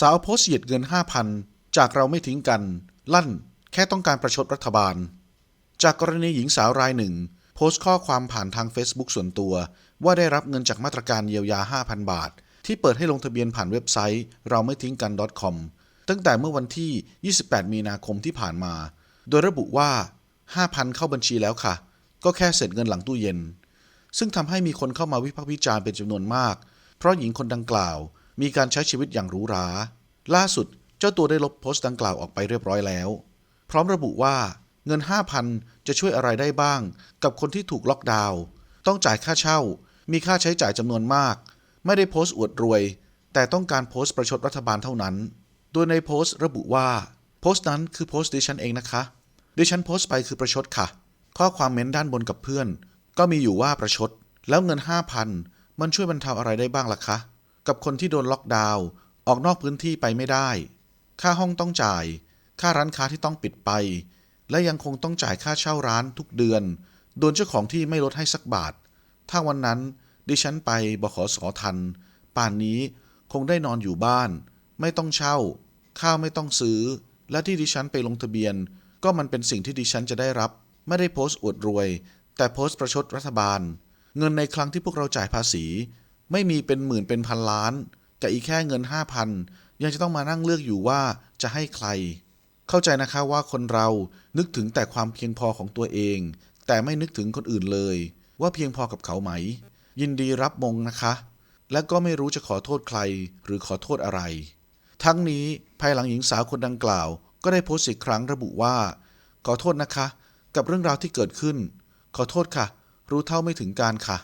สาวโพสเหยียดเงิน 5,000 จากเราไม่ทิ้งกัน ลั่น แค่ต้องการประชดรัฐบาล จากกรณีหญิงสาวรายหนึ่ง โพสต์ข้อความผ่านทาง Facebook ส่วนตัว ว่าได้รับเงินจากมาตรการเยียวยา 5,000 บาท ที่เปิดให้ลงทะเบียนผ่านเว็บไซต์ เราไม่ทิ้งกัน .com ตั้งแต่เมื่อวันที่ 28 มีนาคมที่ผ่านมา โดยระบุว่า 5,000 เข้าบัญชีแล้วค่ะ ก็แค่เสร็จเงินหลังตู้เย็น ซึ่งทำให้มีคนเข้ามาวิพากษ์วิจารณ์เป็นจำนวนมาก เพราะหญิงคนดังกล่าว มีการใช้ชีวิตอย่างหรูหรา ล่าสุดเจ้าตัวได้ลบโพสต์ดังกล่าวออกไปเรียบร้อยแล้ว พร้อมระบุว่าเงิน 5,000 จะช่วยอะไรได้บ้าง กับคนที่ถูกล็อกดาวน์ต้องจ่ายค่าเช่า มีค่าใช้จ่ายจำนวนมาก ไม่ได้โพสต์อวดรวย แต่ต้องการโพสต์ประชดรัฐบาลเท่านั้น โดยในโพสต์ระบุว่า โพสต์นั้นคือโพสต์ดิฉันเองนะคะดิฉันโพสต์ไปคือประชดค่ะ ข้อความเม้นด้านบนกับเพื่อน ก็มีอยู่ว่าประชด แล้วเงิน 5,000 มันช่วยบรรเทาอะไรได้บ้างล่ะคะ กับคนที่โดนล็อกดาวน์ออกนอกพื้นที่ไปไม่ได้ ค่าห้องต้องจ่าย ค่าร้านค้าที่ต้องปิดไป และยังคงต้องจ่ายค่าเช่าร้านทุกเดือน โดนเจ้าของที่ไม่ลดให้สักบาท ถ้าวันนั้นดิฉันไปบขสอทัน ป่านนี้คงได้นอนอยู่บ้าน ไม่ต้องเช่า ข้าวไม่ต้องซื้อ และที่ดิฉันไปลงทะเบียน ก็มันเป็นสิ่งที่ดิฉันจะได้รับ ไม่ได้โพสต์อวดรวย แต่โพสต์ประชดรัฐบาล เงินในครั้งที่พวกเราจ่ายภาษี ไม่มีเป็นหมื่นเป็นพันล้าน กับอีกแค่เงิน5,000ยังจะต้องมานั่งเลือกอยู่ว่าจะให้ใคร เข้าใจนะคะว่าคนเรานึกถึงแต่ความเพียงพอของตัวเอง แต่ไม่นึกถึงคนอื่นเลย ว่าเพียงพอกับเขาไหม ยินดีรับมงนะคะ และก็ไม่รู้จะขอโทษใครหรือขอโทษอะไร ทั้งนี้ภายหลังหญิงสาวคนดังกล่าว ก็ได้โพสต์อีกครั้งระบุว่า ขอโทษนะคะ กับเรื่องราวที่เกิดขึ้น ขอโทษค่ะ รู้เท่าไม่ถึงการค่ะ